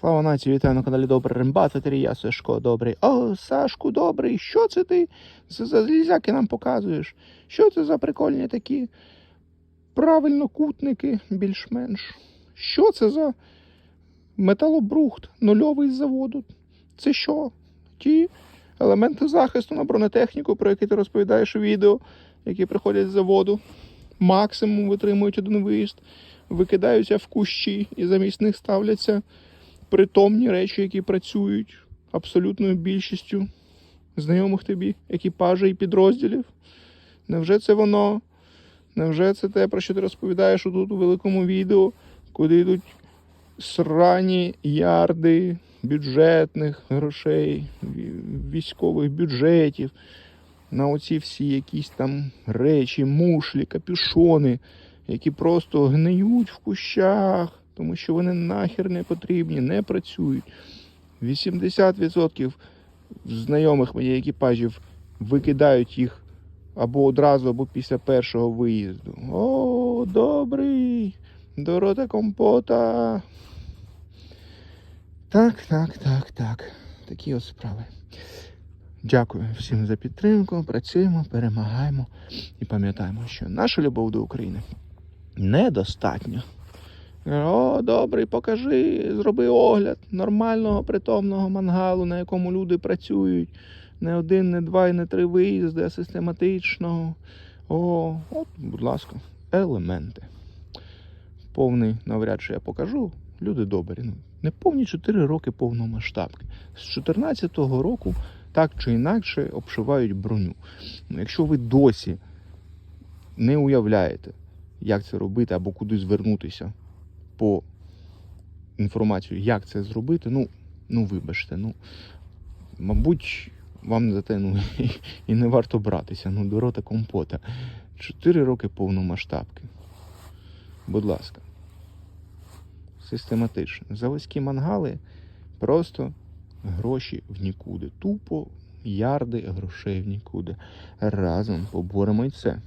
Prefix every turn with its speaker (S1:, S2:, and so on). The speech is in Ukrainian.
S1: Слава нації, вітаю на каналі Добрий Рембат, ветері я Сашко Добрий. О, Сашку Добрий, що це ти за залізяки нам показуєш? Що це за прикольні такі правильнокутники, більш-менш? Що це за металобрухт нульовий з заводу? Це що? Ті елементи захисту на бронетехніку, про які ти розповідаєш у відео, які приходять з заводу, максимум витримують один виїзд, викидаються в кущі і замість них ставляться притомні речі, які працюють абсолютною більшістю знайомих тобі екіпажів і підрозділів. Невже це воно? Невже це те, про що ти розповідаєш тут у великому відео, куди йдуть срані ярди бюджетних грошей, військових бюджетів, на оці всі якісь там речі, мушлі, капюшони, які просто гниють в кущах, тому що вони нахер не потрібні, не працюють. 80% знайомих моїх екіпажів викидають їх або одразу, або після першого виїзду. О, добрий! До рота компота. Так, так, так, так. Такі от справи. Дякую всім за підтримку. Працюємо, перемагаємо і пам'ятаємо, що наша любов до України недостатньо. О, добрий, покажи, зроби огляд нормального притомного мангалу, на якому люди працюють. Не один, не два і не три виїзди, а систематичного. О, от, будь ласка, елементи. Повний навряд чи я покажу. Люди добрі. Ну, не повні 4 роки повномасштабки. З 14-го року так чи інакше обшивають броню. Ну, якщо ви досі не уявляєте, як це робити або куди звернутися по інформацію, як це зробити, ну, ну вибачте, ну, мабуть, вам за те ну, і не варто братися. Ну, до рота компота. Чотири роки повномасштабки. Будь ласка. Систематично. Заводські мангали просто гроші в нікуди. Тупо ярди грошей в нікуди. Разом поборемо і це.